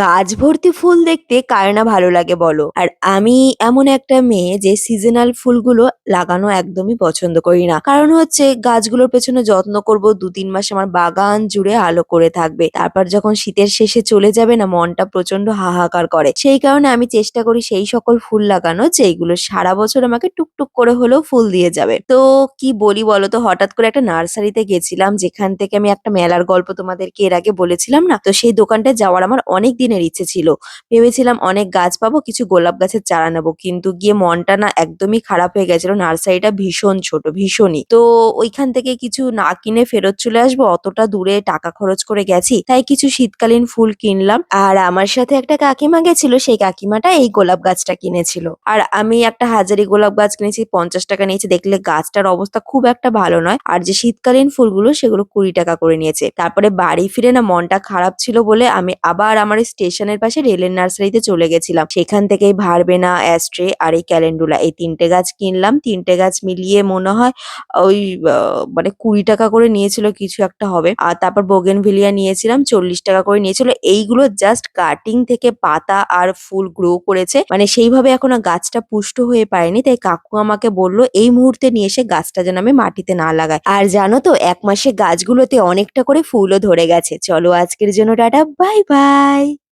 গাছ ভর্তি ফুল দেখতে কার না ভালো লাগে বলো? আর আমি এমন একটা মেয়ে যে সিজনাল ফুলগুলো লাগানো একদমই পছন্দ করি না। কারণ হচ্ছে গাছগুলোর পেছনে যত্ন করব ২-৩ মাস আমার বাগান জুড়ে আলো করে থাকবে। তারপর যখন শীতের শেষে চলে যাবে না, মনটা প্রচণ্ড হাহাকার করে। সেই কারণে আমি চেষ্টা করি সেই সকল ফুল লাগানো, যেইগুলো সারা বছর আমাকে টুকটুক করে হলেও ফুল দিয়ে যাবে। তো কি বলি বলতো হঠাৎ করে একটা নার্সারিতে গেছিলাম, যেখান থেকে আমি একটা মেলার গল্প তোমাদেরকে এর আগে বলেছিলাম না? তো সেই দোকানটায় যাওয়ার আমার অনেক দিনের ইচ্ছে ছিল। ভেবেছিলাম অনেক গাছ পাবো, কিছু গোলাপ গাছের চারা নেব। কিন্তু গিয়ে মনটা না একদমই খারাপ হয়ে গেছিল। নার্সারিটা ভীষণ ছোট, ভীষণই। তো ওইখান থেকে কিছু না কিনে ফেরত চলে আসব, অতটা দূরে টাকা খরচ করে গেছি। তাই কিছু শীতকালীন ফুল কিনলাম। আর আমার সাথে একটা কাকিমা গেছিল, সেই কাকিমাটা এই গোলাপ গাছটা কিনেছিল। আর আমি একটা হাজারি গোলাপ গাছ কিনেছি, পঞ্চাশ টাকা নিয়েছি দেখলে গাছটার অবস্থা খুব একটা ভালো নয়। আর যে শীতকালীন ফুলগুলো সেগুলো ৳২০ করে নিয়েছে। তারপরে বাড়ি ফিরে না মনটা খারাপ ছিল বলে আমি আবার আমার স্টেশনের পাশে রেলের নার্সারিতে চলে গেছিলাম। সেখান থেকেই ভারবেনা, অ্যাস্ট্রে আর এই ক্যালেন্ডুলা এই তিনটে গাছ কিনলাম। তিনটে গাছ মিলিয়ে মনে হয় ওই মানে কুড়ি টাকা করে নিয়েছিল কিছু একটা হবে। আর তারপর বোগেনভিলিয়া নিয়েছিলাম ৳৪০ করে নিয়েছিল। এইগুলো জাস্ট কাটিং থেকে পাতা আর ফুল গ্রো করেছে। মানে সেইভাবে এখনও গাছটা পুষ্ট হয়ে পারেনি। তাই কাকু আমাকে বলল এই মুহূর্তে নিয়ে এসে গাছটা যেন আমি মাটিতে না লাগাই। আর জানো তো এক মাসে গাছগুলোতে অনেকটা করে ফুলও ধরে গেছে। চলো আজকের জন্য টাটা, বাই বাই।